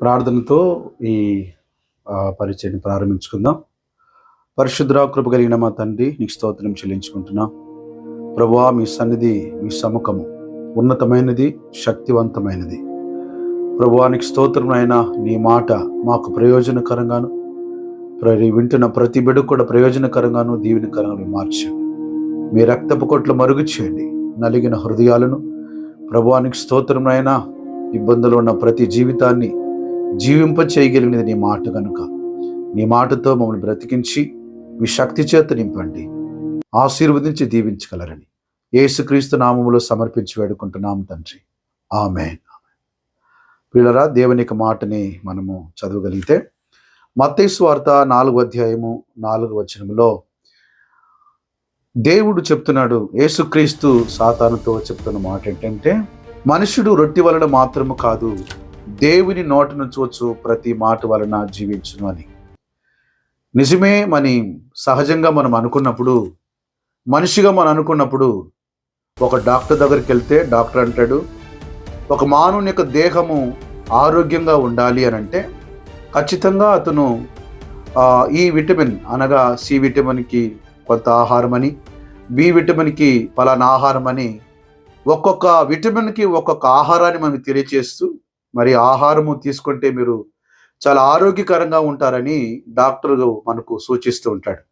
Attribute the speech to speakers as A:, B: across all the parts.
A: ప్రార్థనతో ఈ పరిచయాన్ని ప్రారంభించుకుందాం. పరిశుద్ర కృప కలిగిన మా తండ్రి నీకు స్తోత్రం చెల్లించుకుంటున్నాం. ప్రభువా మీ సన్నిధి మీ సముఖము ఉన్నతమైనది శక్తివంతమైనది. ప్రభువానికి స్తోత్రమైన నీ మాట మాకు ప్రయోజనకరంగాను వింటున్న ప్రతి బిడు కూడా ప్రయోజనకరంగాను దీవెనకరంగా మార్చండి మీ రక్తపు కొట్లు మరుగు చేయండి నలిగిన హృదయాలను. ప్రభువానికి స్తోత్రమైన ఇబ్బందులు ఉన్న ప్రతి జీవితాన్ని జీవింప చేయగలిగినది నీ మాట కనుక. నీ మాటతో మమ్మల్ని బ్రతికించి మీ శక్తి చేత నింపండి. ఆశీర్వదించి దీవించగలరని యేసుక్రీస్తు నామములో సమర్పించి వేడుకుంటున్నాం తండ్రి. ఆమె పిల్లరా దేవుని యొక్క మాటని మనము చదవగలిగితే మత్తయి వార్త నాలుగు అధ్యాయము నాలుగు వచనములో దేవుడు చెప్తున్నాడు యేసుక్రీస్తు సాతానుతో చెప్తున్న మాట ఏంటంటే మనుషుడు రొట్టి వలన మాత్రము కాదు దేవుని నోటను నుంచి వచ్చు ప్రతి మాట వలన జీవించును అని. నిజమే మని సహజంగా మనం అనుకున్నప్పుడు మనిషిగా మనం అనుకున్నప్పుడు ఒక డాక్టర్ దగ్గరికి వెళ్తే డాక్టర్ అంటాడు ఒక మానవుని యొక్క దేహము ఆరోగ్యంగా ఉండాలి అని అంటే ఖచ్చితంగా అతను ఈ విటమిన్ అనగా సి విటమిన్కి కొంత ఆహారం అని బి విటమిన్కి పలానా ఆహారం అని ఒక్కొక్క విటమిన్కి ఒక్కొక్క ఆహారాన్ని మనకు తెలియచేస్తూ మరి ఆహారము తీసుకుంటే మీరు చాలా ఆరోగ్యకరంగా ఉంటారని డాక్టర్లు మనకు సూచిస్తూ ఉంటాడు.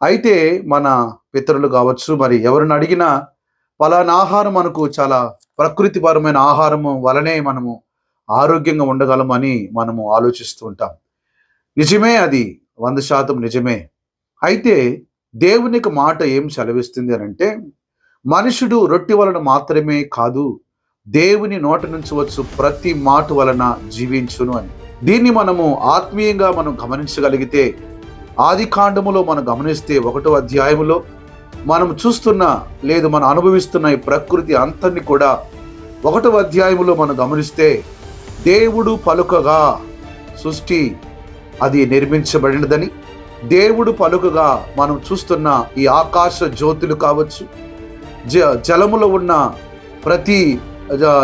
A: అయితే మన పితరులు కావచ్చు మరి ఎవరిని అడిగినా పలానా ఆహారం మనకు చాలా ప్రకృతిపరమైన ఆహారము వలనే మనము ఆరోగ్యంగా ఉండగలమని మనము ఆలోచిస్తూ ఉంటాం. నిజమే అది వంద శాతం నిజమే. అయితే దేవునికి మాట ఏం సెలవిస్తుంది అని అంటే మనుషుడు రొట్టె వలన మాత్రమే కాదు దేవుని నోట నుంచి వచ్చు ప్రతి మాట వలన జీవించును అని. దీన్ని మనము ఆత్మీయంగా మనం గమనించగలిగితే ఆది కాండములో మనం గమనిస్తే ఒకటో అధ్యాయములో మనం చూస్తున్న లేదు మనం అనుభవిస్తున్న ఈ ప్రకృతి అంతని కూడా ఒకటో అధ్యాయములో మనం గమనిస్తే దేవుడు పలుకగా సృష్టి అది నిర్మించబడినదని దేవుడు పలుకగా మనం చూస్తున్న ఈ ఆకాశ జ్యోతులు కావచ్చు జ జలములో ఉన్న ప్రతి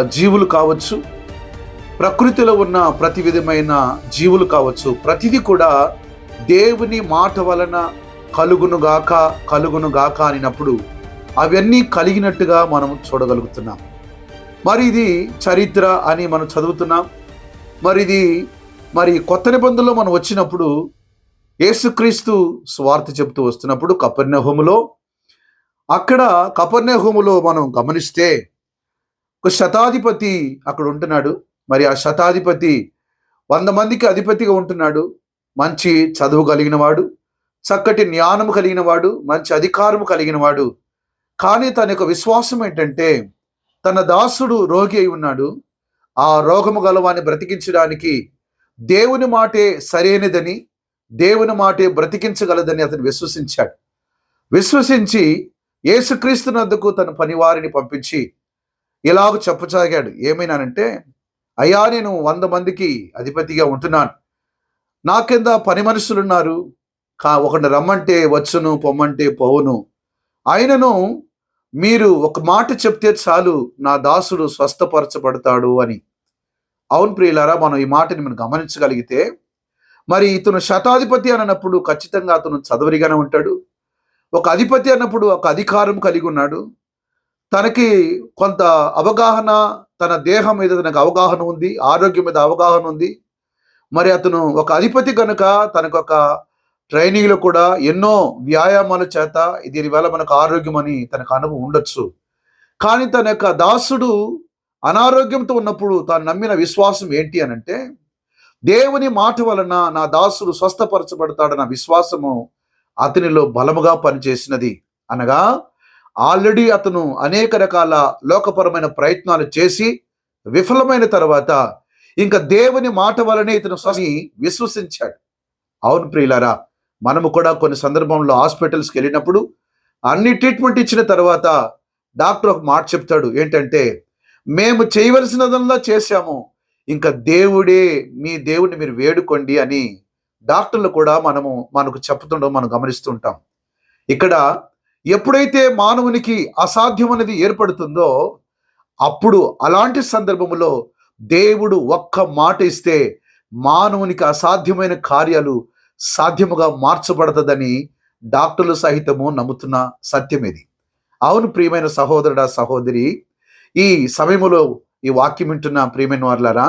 A: జీవులు కావచ్చు ప్రకృతిలో ఉన్న ప్రతి విధమైన జీవులు కావచ్చు ప్రతిదీ కూడా దేవుని మాట వలన కలుగునుగాక కలుగునుగాక అనినప్పుడు అవన్నీ కలిగినట్టుగా మనం చూడగలుగుతున్నాం. మరి ఇది చరిత్ర అని మనం చదువుతున్నాం. మరి ఇది మరి కొత్త నిబంధనలో మనం వచ్చినప్పుడు యేసుక్రీస్తు స్వార్థ చెబుతూ వస్తున్నప్పుడు కపర్ణహోములో అక్కడ కపర్ణహోములో మనం గమనిస్తే ఒక శతాధిపతి అక్కడ ఉంటున్నాడు. మరి ఆ శతాధిపతి వంద మందికి అధిపతిగా ఉంటున్నాడు. మంచి చదువు కలిగిన వాడు చక్కటి జ్ఞానము కలిగిన వాడు మంచి అధికారము కలిగిన వాడు. కానీ తన యొక్క విశ్వాసం ఏంటంటే తన దాసుడు రోగి అయి ఉన్నాడు. ఆ రోగము గలవాన్ని బ్రతికించడానికి దేవుని మాటే సరైనదని దేవుని మాటే బ్రతికించగలదని అతను విశ్వసించాడు. విశ్వసించి యేసుక్రీస్తునందుకు తన పనివారిని పంపించి ఇలాగ చెప్పసాగాడు ఏమైనానంటే అయ్యా నేను వంద మందికి అధిపతిగా ఉంటున్నాను. నా కింద పని మనుషులు ఉన్నారు కా ఒకటి రమ్మంటే వచ్చును పొమ్మంటే పోవును. ఆయనను మీరు ఒక మాట చెప్తే చాలు నా దాసుడు స్వస్థపరచబడతాడు అని. అవును ప్రియులారా మనం ఈ మాటని మనం గమనించగలిగితే మరి ఇతను శతాధిపతి అని అన్నప్పుడు ఖచ్చితంగా అతను చదవరిగానే ఉంటాడు. ఒక అధిపతి అన్నప్పుడు ఒక అధికారం కలిగి ఉన్నాడు. తనకి కొంత అవగాహన తన దేహం మీద తనకు అవగాహన ఉంది ఆరోగ్యం మీద అవగాహన ఉంది. మరి అతను ఒక అధిపతి కనుక తనకు ఒక ట్రైనింగ్లో కూడా ఎన్నో వ్యాయామాల చేత దీనివల్ల మనకు ఆరోగ్యం అని తనకు అనుభవం ఉండొచ్చు. కానీ తన యొక్క దాసుడు అనారోగ్యంతో ఉన్నప్పుడు తాను నమ్మిన విశ్వాసం ఏంటి అని అంటే దేవుని మాట వలన నా దాసుడు స్వస్థపరచబడతాడన్న విశ్వాసము అతనిలో బలముగా పనిచేసినది అనగా ఆల్రెడీ అతను అనేక రకాల లోకపరమైన ప్రయత్నాలు చేసి విఫలమైన తర్వాత ఇంకా దేవుని మాట వలనే ఇతను స్వామి విశ్వసించాడు. అవును ప్రియులారా మనము కూడా కొన్ని సందర్భంలో హాస్పిటల్స్కి వెళ్ళినప్పుడు అన్ని ట్రీట్మెంట్ ఇచ్చిన తర్వాత డాక్టర్ ఒక మాట చెప్తాడు. ఏంటంటే మేము చేయవలసినదల్లా చేశాము. ఇంకా దేవుడే మీ దేవుడిని మీరు వేడుకోండి అని డాక్టర్లు కూడా మనము మనకు చెప్తుండడం మనం గమనిస్తుంటాం. ఇక్కడ ఎప్పుడైతే మానవునికి అసాధ్యం అనేది ఏర్పడుతుందో అప్పుడు అలాంటి సందర్భములో దేవుడు ఒక్క మాట ఇస్తే మానవునికి అసాధ్యమైన కార్యాలు సాధ్యముగా మార్చబడతదని డాక్టర్లు సహితము నమ్ముతున్న సత్యం ఇది. అవును ప్రియమైన సహోదరుడా సహోదరి ఈ సమయంలో ఈ వాక్యం వింటున్న ప్రియమైన వారులారా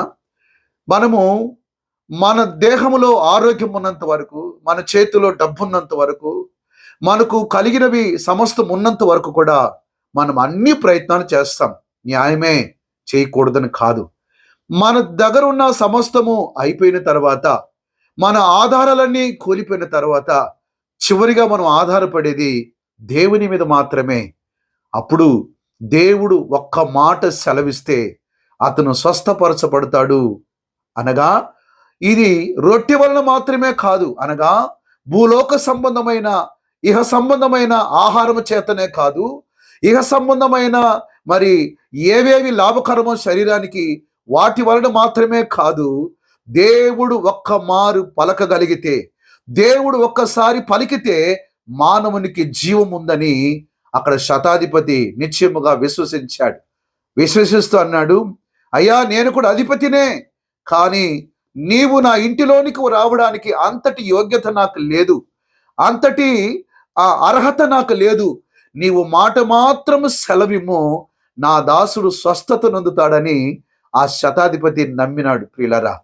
A: మనము మన దేహములో ఆరోగ్యం ఉన్నంత వరకు మన చేతిలో డబ్బు ఉన్నంత వరకు మనకు కలిగినవి సమస్తం ఉన్నంత వరకు కూడా మనం అన్ని ప్రయత్నాలు చేస్తాం. న్యాయమే చేయకూడదని కాదు. మన దగ్గర ఉన్న సమస్తము అయిపోయిన తర్వాత మన ఆధారాలన్నీ కూలిపోయిన తర్వాత చివరిగా మనం ఆధారపడేది దేవుని మీద మాత్రమే. అప్పుడు దేవుడు ఒక్క మాట సెలవిస్తే అతను స్వస్థపరచబడతాడు అనగా ఇది రొట్టె వలన మాత్రమే కాదు అనగా భూలోక సంబంధమైన ఇహ సంబంధమైన ఆహారము చేతనే కాదు ఇహ సంబంధమైన మరి ఏవేవి లాభకరమో శరీరానికి వాటి వలన మాత్రమే కాదు దేవుడు ఒక్క మారు పలకగలిగితే దేవుడు ఒక్కసారి పలికితే మానవునికి జీవం ఉందని అక్కడ శతాధిపతి నిశ్చయముగా విశ్వసించాడు. విశ్వసిస్తూ అన్నాడు అయ్యా నేను కూడా అధిపతినే కానీ నీవు నా ఇంటిలోనికి రావడానికి అంతటి యోగ్యత నాకు లేదు. అంతటి ఆ అర్హత నాకు లేదు. నీవు మాట మాత్రము సెలవిమో నా దాసుడు స్వస్థత నొందుతాడని ఆ శతాధిపతి నమ్మినాడు ప్రియులరా.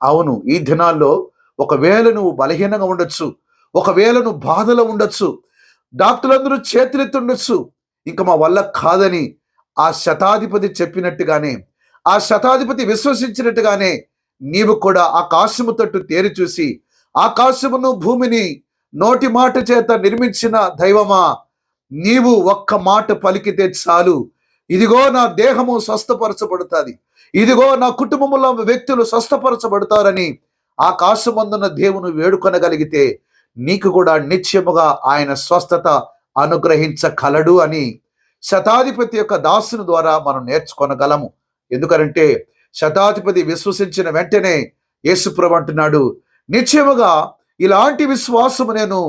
A: అవును ఈ దినాల్లో ఒకవేళ నువ్వు బలహీనంగా ఉండొచ్చు ఒకవేళ నువ్వు బాధలో ఉండొచ్చు డాక్టర్లందరూ చేతులెత్తుండొచ్చు ఇంకా మా వల్ల కాదని ఆ శతాధిపతి చెప్పినట్టుగానే ఆ శతాధిపతి విశ్వసించినట్టుగానే నీవు కూడా ఆకాశము తట్టు తేరి చూసి ఆకాశమును భూమిని నోటి మాట చేత నిర్మించిన దైవమా? నీవు ఒక్క మాట పలికితే చాలు. ఇదిగో నా దేహము స్వస్థపరచబడుతుంది. ఇదిగో నా కుటుంబంలో వ్యక్తులు స్వస్థపరచబడతారని ఆకాశమందున్న దేవుని వేడుకొనగలిగితే నీకు కూడా నిత్యముగా ఆయన స్వస్థత అనుగ్రహించగలడు అని శతాధిపతి యొక్క దాసుని ద్వారా మనం నేర్చుకొనగలము. ఎందుకనంటే శతాధిపతి విశ్వసించిన వెంటనే యేసుప్రభు అంటున్నాడు నిశ్చయముగా ఇలాంటి విశ్వాసము నేను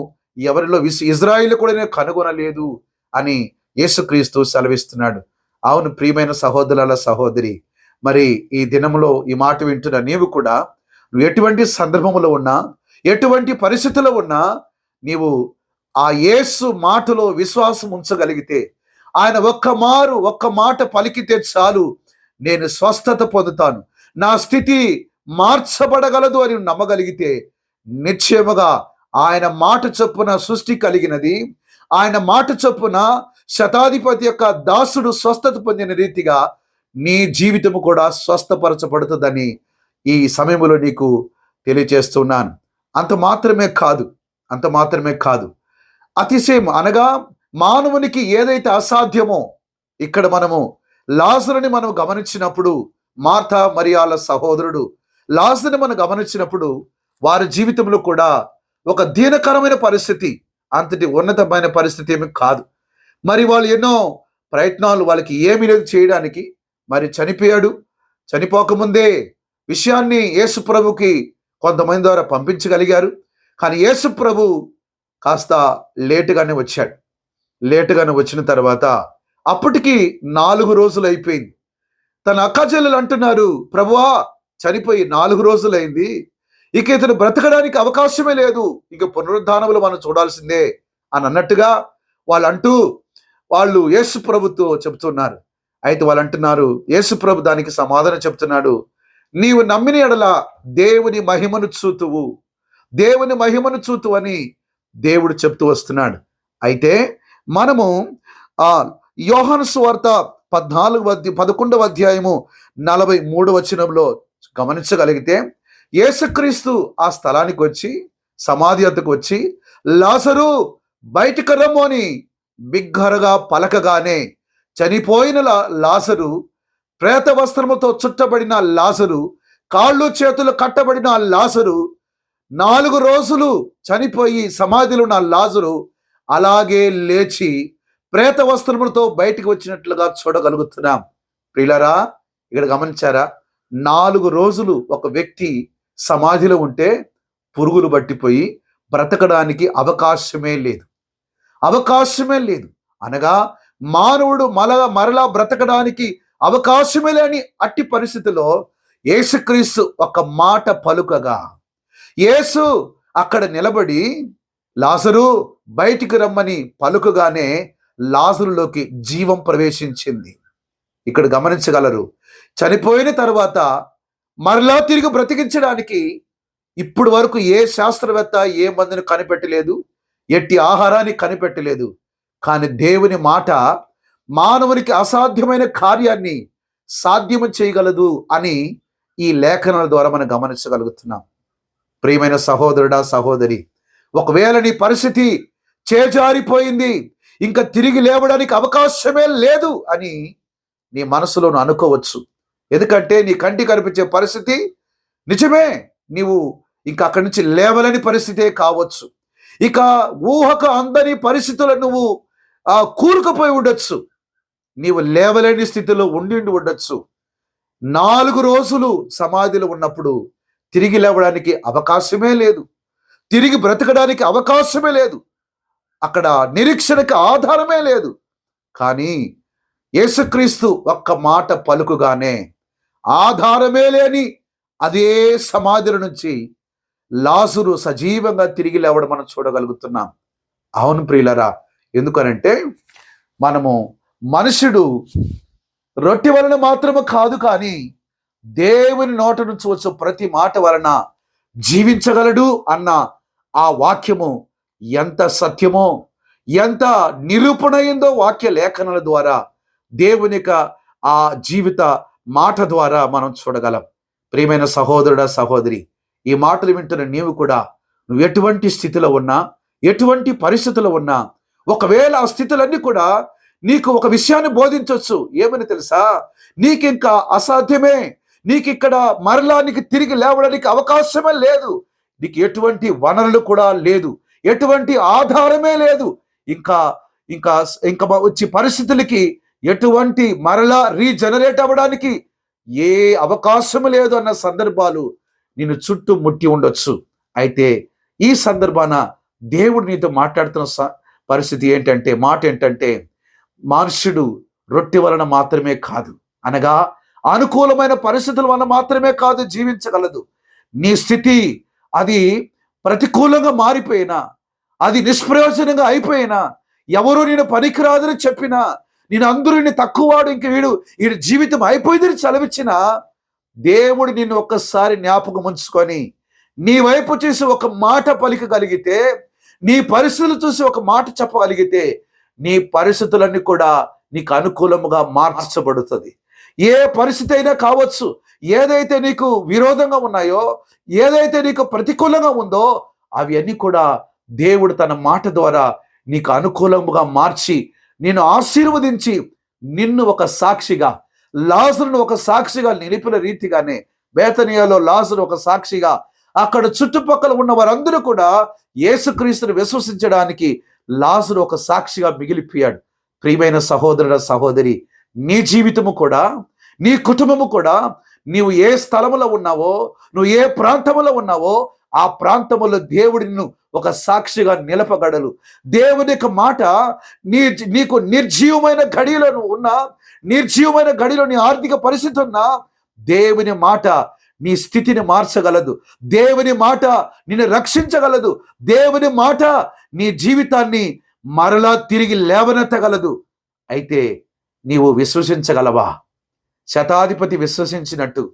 A: ఎవరిలో విస్ ఇజ్రాయిల్ కూడా నేను కనుగొనలేదు అని యేసుక్రీస్తు సెలవిస్తున్నాడు. అవును ప్రియమైన సహోదరుల సహోదరి మరి ఈ దినములో ఈ మాట వింటున్న నీవు కూడా నువ్వు ఎటువంటి సందర్భంలో ఉన్నా ఎటువంటి పరిస్థితుల్లో ఉన్నా నీవు ఆ యేసు మాటలో విశ్వాసం ఉంచగలిగితే ఆయన ఒక్క మారు ఒక్క మాట పలికితే చాలు నేను స్వస్థత పొందుతాను. నా స్థితి మార్చబడగలదు అని నమ్మగలిగితే నిశ్చయముగా ఆయన మాట చొప్పున సృష్టి కలిగినది. ఆయన మాట చొప్పున శతాధిపతి యొక్క దాసుడు స్వస్థత పొందిన రీతిగా నీ జీవితము కూడా స్వస్థపరచబడుతుందని ఈ సమయంలో నీకు తెలియచేస్తున్నాను. అంత మాత్రమే కాదు అంత మాత్రమే కాదు. అతిశయం అనగా మానవునికి ఏదైతే అసాధ్యమో ఇక్కడ మనము లాజరుని మనం గమనించినప్పుడు మార్తా మరియాల సహోదరుడు లాజరుని మనం గమనించినప్పుడు వారి జీవితంలో కూడా ఒక దీనకరమైన పరిస్థితి అంతటి ఉన్నతమైన పరిస్థితి ఏమి కాదు. మరి వాళ్ళు ఎన్నో ప్రయత్నాలు వాళ్ళకి ఏమీ లేదు చేయడానికి. మరి చనిపోయాడు. చనిపోకముందే విషయాన్ని యేసు ప్రభుకి కొంతమంది ద్వారా పంపించగలిగారు. కానీ యేసు ప్రభు కాస్త లేటుగానే వచ్చాడు. లేటుగానే వచ్చిన తర్వాత అప్పటికి నాలుగు రోజులు అయిపోయింది. తన అక్కచెల్లెలు అంటున్నారు ప్రభువా చనిపోయి నాలుగు రోజులైంది. ఇక ఇతను బ్రతకడానికి అవకాశమే లేదు. ఇక పునరుద్ధానములు మనం చూడాల్సిందే అని అన్నట్టుగా వాళ్ళు అంటూ వాళ్ళు యేసు ప్రభుతో చెప్తున్నారు అయితే వాళ్ళు అంటున్నారు యేసు ప్రభు దానికి సమాధానం చెప్తున్నాడు నీవు నమ్మిన ఎడల దేవుని మహిమను చూతువు. దేవుని మహిమను చూతు అని దేవుడు చెప్తూ వస్తున్నాడు. అయితే మనము ఆ యోహాను సువార్త పద్నాలుగు పదకొండవ అధ్యాయము నలభై మూడు వచనంలో గమనించగలిగితే యేసుక్రీస్తు ఆ స్థలానికి వచ్చి సమాధి వద్దకు వచ్చి లాసరు బయటికి రమ్ము అని బిగ్గరగా పలకగానే చనిపోయిన లా- లాసరు ప్రేత వస్త్రముతో చుట్టబడిన లాసరు కాళ్ళు చేతులు కట్టబడిన లాసరు నాలుగు రోజులు చనిపోయి సమాధిలో ఉన్న లాజరు అలాగే లేచి ప్రేత వస్త్రములతో బయటికి వచ్చినట్లుగా చూడగలుగుతున్నాం. ప్రియులరా ఇక్కడ గమనించారా? నాలుగు రోజులు ఒక వ్యక్తి సమాధిలో ఉంటే పురుగులు పట్టిపోయి బ్రతకడానికి అవకాశమే లేదు. అవకాశమే లేదు. అనగా మానవుడు మల మరలా బ్రతకడానికి అవకాశమే లేని అట్టి పరిస్థితిలో యేసుక్రీస్తు ఒక మాట పలుకగా యేసు అక్కడ నిలబడి లాజరు బయటికి రమ్మని పలుకగానే లాజరులోకి జీవం ప్రవేశించింది. ఇక్కడ గమనించగలరు. చనిపోయిన తర్వాత మరలా తిరిగి బ్రతికించడానికి ఇప్పుడు వరకు ఏ శాస్త్రవేత్త ఏ మందుని కనిపెట్టలేదు ఎట్టి ఆహారాన్ని కనిపెట్టలేదు. కానీ దేవుని మాట మానవునికి అసాధ్యమైన కార్యాన్ని సాధ్యము చేయగలదు అని ఈ లేఖనాల ద్వారా మనం గమనించగలుగుతున్నాం. ప్రియమైన సహోదరుడా సహోదరి ఒకవేళ నీ పరిస్థితి చేజారిపోయింది ఇంకా తిరిగి లేవడానికి అవకాశమే లేదు అని నీ మనసులోను అనుకోవచ్చు. ఎందుకంటే నీ కంటి కనిపించే పరిస్థితి నిజమే. నీవు ఇంకా అక్కడి నుంచి లేవలేని పరిస్థితే కావచ్చు. ఇక ఊహక అందని పరిస్థితులు నువ్వు కూరుకుపోయి ఉండొచ్చు. నీవు లేవలేని స్థితిలో ఉండి ఉండి ఉండొచ్చు. నాలుగు రోజులు సమాధిలో ఉన్నప్పుడు తిరిగి లేవడానికి అవకాశమే లేదు. తిరిగి బ్రతకడానికి అవకాశమే లేదు. అక్కడ నిరీక్షణకు ఆధారమే లేదు. కానీ యేసుక్రీస్తు ఒక్క మాట పలుకుగానే ఆధారమే లేని అదే సమాధుల నుంచి లాసురు సజీవంగా తిరిగి లేవడం మనం చూడగలుగుతున్నాం. అవును ప్రియులరా ఎందుకనంటే మనము మనుషుడు రొట్టె వలన మాత్రము కాదు కానీ దేవుని నోట నుంచి వచ్చే ప్రతి మాట వలన జీవించగలడు అన్న ఆ వాక్యము ఎంత సత్యమో ఎంత నిరూపణ అయిందో వాక్య లేఖనాల ద్వారా దేవుని యొక్క ఆ జీవిత మాట ద్వారా మనం చూడగలం. ప్రియమైన సహోదరుడ సహోదరి ఈ మాటలు వింటున్న నీవు కూడా నువ్వు ఎటువంటి స్థితిలో ఉన్నా ఎటువంటి పరిస్థితుల్లో ఉన్నా ఒకవేళ ఆ స్థితులన్నీ కూడా నీకు ఒక విషయాన్ని బోధించవచ్చు ఏమని తెలుసా? నీకు ఇంకా అసాధ్యమే. నీకు ఇక్కడ మరలా నీకు తిరిగి లేవడానికి అవకాశమే లేదు. నీకు ఎటువంటి వనరులు కూడా లేదు. ఎటువంటి ఆధారమే లేదు. ఇంకా ఇంకా ఇంకా వచ్చి పరిస్థితులకి ఎటువంటి మరలా రీజనరేట్ అవ్వడానికి ఏ అవకాశం లేదు అన్న సందర్భాలు నేను చుట్టూ ముట్టి ఉండొచ్చు. అయితే ఈ సందర్భాన దేవుడు నీతో మాట్లాడుతున్న స- పరిస్థితి ఏంటంటే మాట ఏంటంటే మనుష్యుడు రొట్టె వలన మాత్రమే కాదు. అనగా అనుకూలమైన పరిస్థితుల వలన మాత్రమే కాదు జీవించగలదు. నీ స్థితి అది ప్రతికూలంగా మారిపోయినా అది నిష్ప్రయోజనంగా అయిపోయినా ఎవరు నేను పనికిరాదని చెప్పినా నేను అందరూ నిన్ను తక్కువవాడు ఇంక వీడు వీడి జీవితం అయిపోయిందని సెలవిచ్చిన దేవుడు నిన్ను ఒక్కసారి జ్ఞాపకం ఉంచుకొని నీ వైపు చూసి ఒక మాట పలికగలిగితే నీ పరిస్థితులు చూసి ఒక మాట చెప్పగలిగితే నీ పరిస్థితులన్నీ కూడా నీకు అనుకూలముగా మార్చబడుతుంది. ఏ పరిస్థితి అయినా కావచ్చు ఏదైతే నీకు విరోధంగా ఉన్నాయో ఏదైతే నీకు ప్రతికూలంగా ఉందో అవి అన్నీ కూడా దేవుడు తన మాట ద్వారా నీకు అనుకూలముగా మార్చి నిన్ను ఆశీర్వదించి నిన్ను ఒక సాక్షిగా లాజరును ఒక సాక్షిగా నిలిపిన రీతిగానే బేతనియాలో లాజరు ఒక సాక్షిగా అక్కడ చుట్టుపక్కల ఉన్న వారందరూ కూడా యేసుక్రీస్తుని విశ్వసించడానికి లాజరు ఒక సాక్షిగా మిగిలిపోయాడు. ప్రియమైన సహోదరుడ సహోదరి నీ జీవితము కూడా నీ కుటుంబము కూడా నీవు ఏ స్థలములో ఉన్నావో నువ్వు ఏ ప్రాంతములో ఉన్నావో ఆ ప్రాంతములో దేవుడిని ఒక సాక్షిగా నిలపగడలు దేవుని యొక్క మాట నీ నీకు నిర్జీవమైన గడిలో నువ్వు ఉన్నా నిర్జీవమైన గడిలో నీ ఆర్థిక పరిస్థితి ఉన్నా దేవుని మాట నీ స్థితిని మార్చగలదు. దేవుని మాట నిన్ను రక్షించగలదు. దేవుని మాట నీ జీవితాన్ని మరలా తిరిగి లేవనెత్తగలదు. అయితే నీవు విశ్వసించగలవా? శతాధిపతి విశ్వసించినట్టు.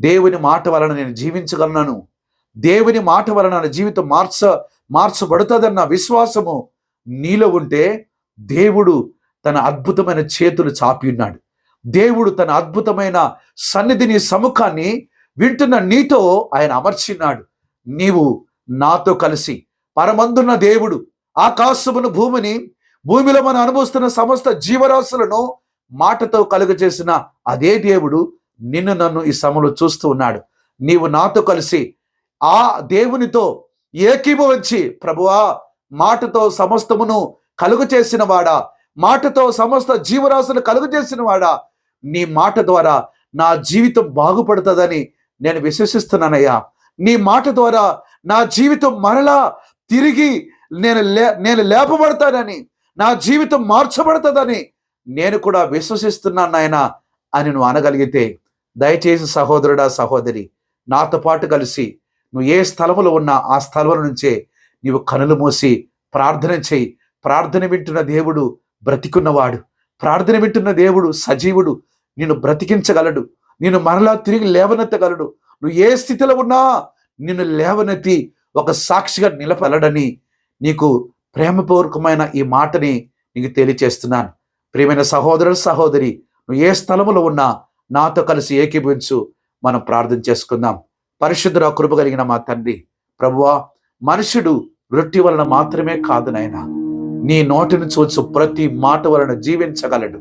A: దేవుని మాట వలన నేను జీవించగలను దేవుని మాట వలన నా జీవితం మార్చ మార్చబడుతుందన్న విశ్వాసము నీలో ఉంటే దేవుడు తన అద్భుతమైన చేతులు చాపి ఉన్నాడు. దేవుడు తన అద్భుతమైన సన్నిధిని సముఖాన్ని వింటున్న నీతో ఆయన అమర్చిన్నాడు నీవు నాతో కలిసి పరమందున్న దేవుడు ఆకాశమును భూమిని భూమిలో మనం అనుభవిస్తున్న సమస్త జీవరాశులను మాటతో కలుగజేసిన అదే దేవుడు నిన్ను నన్ను ఈ సమలో చూస్తూ ఉన్నాడు. నీవు నాతో కలిసి ఆ దేవునితో ఏకీభవించి ప్రభువా మాటతో సమస్తమును కలుగు చేసిన వాడా. మాటతో సమస్త జీవరాశులు కలుగు చేసిన వాడా. నీ మాట ద్వారా నా జీవితం బాగుపడుతుందని నేను విశ్వసిస్తున్నానయ్యా. నీ మాట ద్వారా నా జీవితం మరలా తిరిగి నేను లే నేను లేపబడతానని నా జీవితం మార్చబడుతుందని నేను కూడా విశ్వసిస్తున్నాను నాయన అని నువ్వు అనగలిగితే దయచేసి సహోదరుడా సహోదరి నాతో పాటు కలిసి నువ్వు ఏ స్థలములో ఉన్నా ఆ స్థలముల నుంచే నీవు కనులు మూసి ప్రార్థన చేయి. ప్రార్థన వింటున్న దేవుడు బ్రతికున్నవాడు. ప్రార్థన వింటున్న దేవుడు సజీవుడు. నిన్ను బ్రతికించగలడు. నేను మరలా తిరిగి లేవనెత్తగలడు. నువ్వు ఏ స్థితిలో ఉన్నా నిన్ను లేవనెత్తి ఒక సాక్షిగా నిలపలడని నీకు ప్రేమపూర్వకమైన ఈ మాటని నీకు తెలియచేస్తున్నాను. ప్రియమైన సహోదరుడు సహోదరి నువ్వు ఏ స్థలములో ఉన్నా నాతో కలిసి ఏకీభవించు. మనం ప్రార్థన చేసుకుందాం. పరిశుద్ధుర కృప కలిగిన మా తండ్రి. ప్రభువా మనుషుడు రొట్టి వలన మాత్రమే కాదు నాయన. నీ నోటి నుంచి వచ్చు ప్రతి మాట వలన జీవించగలడు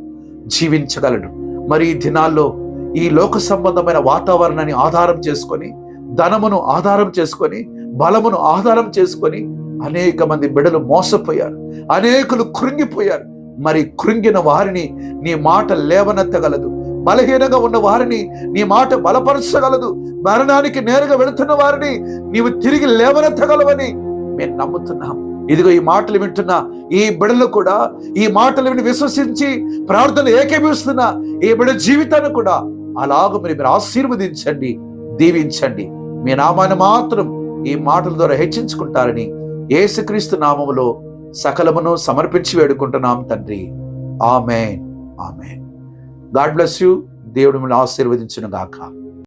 A: జీవించగలడు. మరి ఈ దినాల్లో ఈ లోక సంబంధమైన వాతావరణాన్ని ఆధారం చేసుకొని ధనమును ఆధారం చేసుకొని బలమును ఆధారం చేసుకొని అనేక మంది బిడలు మోసపోయారు అనేకులు కృంగిపోయారు. మరి కృంగిన వారిని నీ మాట లేవనెత్తగలదు. బలహీనంగా ఉన్న వారిని నీ మాట బలపరచగలదు. మరణానికి నేరుగా వెళుతున్న వారిని నీవు తిరిగి లేవనెత్తగలవని మేము నమ్ముతున్నాం. ఇదిగో ఈ మాటలు వింటున్న ఈ బిడలు కూడా ఈ మాటలు విని విశ్వసించి ప్రార్థనలు ఏకీభవిస్తున్న ఈ బిడ జీవితాన్ని కూడా అలాగ మీరు మీరు ఆశీర్వదించండి దీవించండి. మీ నామాన్ని మాత్రం ఈ మాటల ద్వారా హెచ్చించుకుంటారని ఏసుక్రీస్తు నామములో సకలమును సమర్పించి వేడుకుంటున్నాం తండ్రి. Amen. Amen. God bless you. దేవుడు మిమ్మల్ని ఆశీర్వదించును గాక.